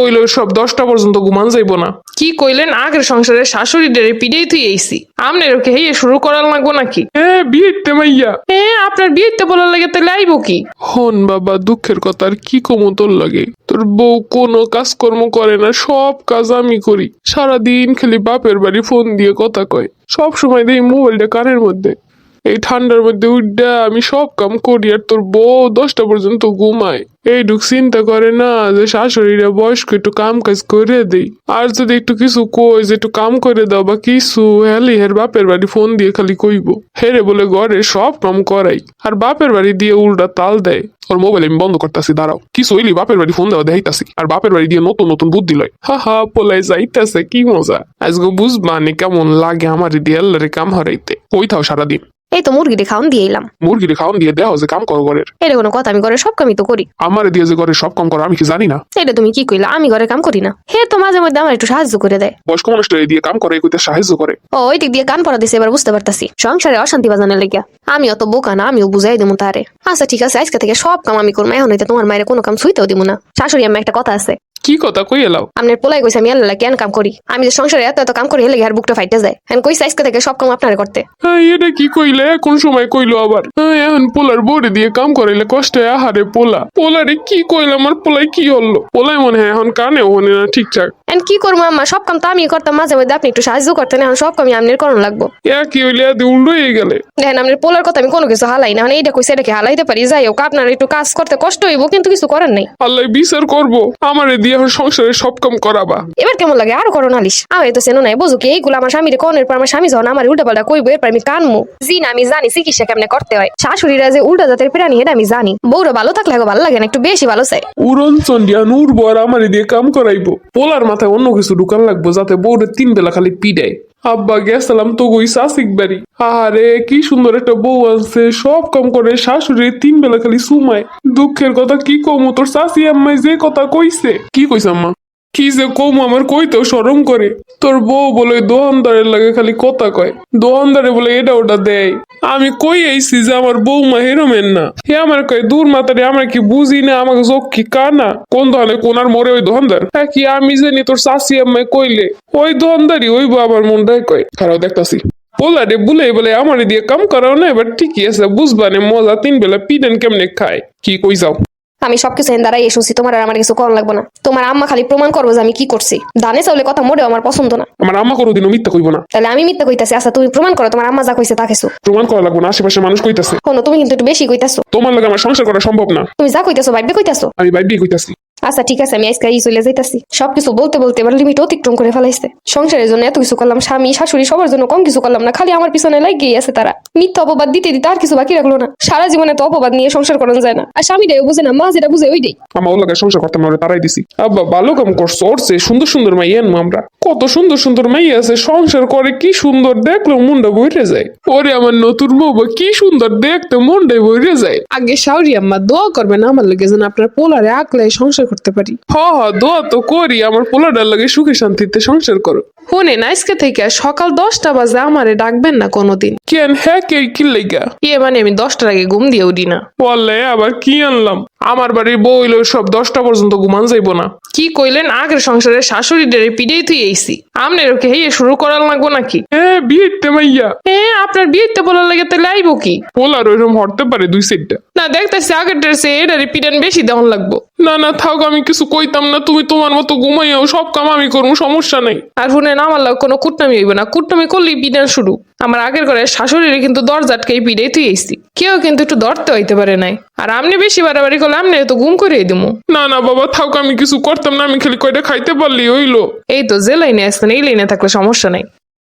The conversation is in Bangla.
ওইলো সব দশটা পর্যন্ত ঘুমান যাইবো না। কি কইলেন? আগের সংসারে শাশুড়ি ডেরে পিড়েই তুই এইছি আমনের ওকে হেয়ে শুরু করার লাগবো নাকি? হ্যাঁ বিয়েতে মাইয়া। হ্যাঁ আপনার বিয়েতে বলার লাগে তাহলে আইবো কি? হন বাবা দুঃখের কথা আর কি কমো তোর লাগে? তোর বউ কোনো কাজকর্ম করে না সব কাজ আমি করি। সারাদিন খালি বাপের বাড়ি ফোন দিয়ে কথা কয়। সব সময় দেই মোবাইলটা কানের মধ্যে। এই ঠান্ডার মধ্যে উঠা আমি সব কাম করি আর তোর বউ দশটা পর্যন্ত ঘুমায়। এইটুক চিন্তা করে না যে শাশুড়িরা বয়স্ক একটু কাম কাজ করে দেই। আর যদি একটু কিছু কই যে একটু কাম করে দাও বা কিছু হেলি হের বাপের বাড়ি ফোন দিয়ে খালি কইব। হেরে বলে ঘরে সব কাম করাই। আর বাপের বাড়ি দিয়ে উল্টা তাল দেয়। ওর মোবাইল আমি বন্ধ করতেছি, দাঁড়াও। কি সইলি বাপের বাড়ি ফোন দেওয়া দেখাইতাছি। আর বাপের বাড়ি দিয়ে নতুন নতুন বুদ্ধি লয়। হা হা পোলাই যাইতাছে, কি মজা। আজকে বুঝবানি কেমন লাগে আমার দিয়ে আল্লাহরে কাম হারাইতে। ওই থাও সারাদিন। এই তো মুরগিটি খাওন দিয়ে এলাম। মুরগিরে খাওয়ান দিয়ে দেওয়া যে কাম করো ঘরের। এটা কোনো কথা আমি ঘরে সব কামই তো করি। আমারে দিয়ে যে ঘরে সব কাম করো আমি কি জানি না? এটা তুমি কি কইলা? আমি ঘরে কাম করি না। হে তো মাঝে মধ্যে আমার একটু সাহায্য করে দেয়। বয়স্ক মানুষটা এই দিয়ে কাম করে কইতে সাহায্য করে। ও ওই দিক দিয়ে কান পড়া দিছে এবার বুঝতে পারতাছি। সংসারে অশান্তি বাজানোর লেগিয়া। আমি অত বোকা না আমিও বুঝাই দেবো তারে। আচ্ছা ঠিক আছে আজকে থেকে সব কাম আমি করব এখন হইতে তোমার মায়ের কোনো কাম ছুইতেও দিব না। শাশুড়ি আমার একটা কথা আছে। কি কথা কই এলাও? আপনার পোলাই কইছে আমি আল্লাহ কেন কাম করি। আমি যে সংসারে এত এত কাম করি হেলে আর বুকটা ফাইটে যায়। এখন কইছে আজকে থেকে সব কাম আপনার করতে। হ্যাঁ এটা কি কইলে? কোন সময় কইলো আবার? হ্যাঁ এখন পোলার বড়ি দিয়ে কাম করাইলে কষ্টে আহারে পোলা। পোলারে কি কইলে আমার পোলাই কি হলো? পোলাই মনে হয় এখন কানে হনে না ঠিকঠাক। এখন কি করব আম্মা? সব কাম তো আমি করতাম। মাঝে মধ্যে আপনি একটু সাহায্য করতেন। এখন সব কামই আপনার করণ লাগবো। এ কি হইলে আদি উল্টো হয়ে গেলে। দেখেন আপনার পোলার কথা আমি কোনো কিছু হালাই না। এখন এইটা কইছে এটা কি হালাইতে পারি। যাই হোক আপনার একটু কাজ করতে কষ্ট হইব কিন্তু কিছু করার নাই। আল্লাহ বিচার করব। আমারে দিয়ে এখন সংসারে সব কাম করাবা। এবার কেমন লাগে? আরও করো নালিশ আমার তো চেনো নাই বুঝো কি? এইগুলো আমার স্বামীর কনের পর আমার স্বামী যখন আমার উল্টা পাল্টা কইবো এরপর আমি কানমু। জি না আমি জানি চিকিৎসা কেমনে করতে হয়। শাশুড়িরা যে উল্টা জাতের প্রাণী এটা আমি জানি। বউরা ভালো থাকলে ভালো লাগে না একটু বেশি ভালো চাই। উড়ন চন্ডিয়া নূর বর আমার দিয়ে কাম করাইবো। পোলার মাথায় অন্য কিছু ঢুকান লাগবো যাতে বউরে তিন বেলা খালি পিডায়। আব্বা গেছিলাম তো গই সাসিক বাড়ি। আরে কি সুন্দর একটা বউ আছে সব কম করে শাশুড়ি তিন বেলা খালি সুমায়। দুঃখের কথা কি কম? তোর সাসি আম্মাই যে কথা কইছে। কি কইছে আম্মা? কি যে কম আমার কইতেও সরম করে। তোর বউ বলে দোকানদারের লাগে খালি কথা কয়। দোকানদারে বলে এটা ওটা দেয়। আমি কই আইছি যে আমার বউ বৌমা হেরমেন না। হে আমার কয়, দূর মাতারে আমরা কি বুঝি না, আমাকে চোখ কি কানা কোন দোকানে কোনার মরে ওই দোকানদার হ্যাঁ কি আমি জানি তোর শাশি আম্মাই কইলে? ওই দোকানদারই ওই আমার মনটাই কয়। খারাপ দেখতাছি। পোলারে বুলে বলে আমার দিয়ে কাম করাও না, এবার ঠিকই আছে বুঝবানে মজা, তিন বেলা পিডেন কেমনে খায়? কি কই যাও। আমি সবকিছু এনে দাঁড়াই এসেছি তোমার আর আমার কিছু করার লাগবে না। তোমার আম্মা খালি প্রমাণ করব যে আমি কি করছি। দানে চলে কথা মোটেও আমার পছন্দ না। আমার আম্মা কোনো কোনোদিনও মিথ্যা কইব না। তাহলে আমি মিথ্যা কইতাছি আচ্ছা তুমি প্রমাণ করো তোমার আম্মা যা কইছে তা কিছু। প্রমাণ করা লাগবো না আশেপাশে মানুষ কইতাছে। কোনো তুমি কিন্তু একটু বেশি কইতাছো। তোমার লাগে আমার সংসার করা সম্ভব না। তুমি যা কইতাছো ভাইবে কইতাছো। আমি বাইবি কইতাছি। আচ্ছা ঠিক আছে আমি আজকে এই চলে যাইতাছি। সবকিছু বলতে বলতে এবার লিমিট অতিক্রম করে ফেলাইছে। সংসারের জন্য এত কিছু করলাম স্বামী শাশুড়ি সবার জন্য কম কিছু করলাম না খালি আমার পিছনে লাগিয়ে আছে তারা। মিথ্যা অপবাদ দিতে দিতে আর কিছু বাকি রাখল না। সারা জীবনে তো অপবাদ নিয়ে সংসার করানো যায় না। আর স্বামীটাও বুঝে না মা যেটা বুঝে ওইটাই। আমার লাগে সংসার করতে আমরা তারাই দিছি। আব্বা ভালো কাম করছ ওরছে সুন্দর সুন্দর মাই এনমু আমরা। কত সুন্দর সুন্দর মাই আছে সংসার করে কি সুন্দর দেখল মনটা বইরে যায়। ওরে আমার নতুন বউ কি সুন্দর দেখতে মনটাই বইরে যায়। আগে শাওরি আম্মা দোয়া করবেন আমার লাগে যেন আপনার পোলারে আকলে সংসার করতে পারি। হ হ দোয়া তো করি আমার পোলাটার লাগে সুখে শান্তিতে সংসার করো। হুনে নাইসকে থেকে সকাল দশটা বাজে আমারে ডাকবেন না কোনোদিন। কেন হ্যাঁ কে কি লেগা? ইয়ে মানে আমি দশটার আগে ঘুম দিয়ে উঠি না। বললে আবার কি আনলাম? আমার বাড়ির বউ হইল সব দশটা পর্যন্ত ঘুমান যাইবো না। কি কইলেন? আগের সংসারে শাশুড়ি ডেরে পিড়েই তুই এইছি আমনের ওকে হেয়ে শুরু করার লাগবো নাকি? হ্যাঁ বিয়েতে মাইয়া। হ্যাঁ আপনার বিয়েতে বলার লাগে তাহলে আইবো কি? পোলার ওইরকম হরতে পারে দুই সাইডটা। না দেখতেছি আগের ড্রেসে এটারে পিডান বেশি দেওয়ান লাগবো। না না থাক আমি কিছু কইতাম না তুমি তোমার মতো ঘুমাইও সব কাম আমি করব সমস্যা নাই। আর শুনেন আমার লাগে কোনো কুটনামি হইবে না। কুটনামি করলেই পিডান শুরু। আমার আগের ঘরে শাশুড়িরে কিন্তু দরজাটকেই পিড়েই তুই এইছি কেউ কিন্তু একটু ধরতে হইতে পারে নাই। আর আমনি বেশি বাড়াবাড়ি করলে আমনি তো গুম করে দিমু। না না বাবা থাক আমি কিছু করতাম না আমি খালি কয়টা খাইতে পারলি হইল। এই তো যে লাইনে আসছেন এই লাইনে থাকলে সমস্যা নাই।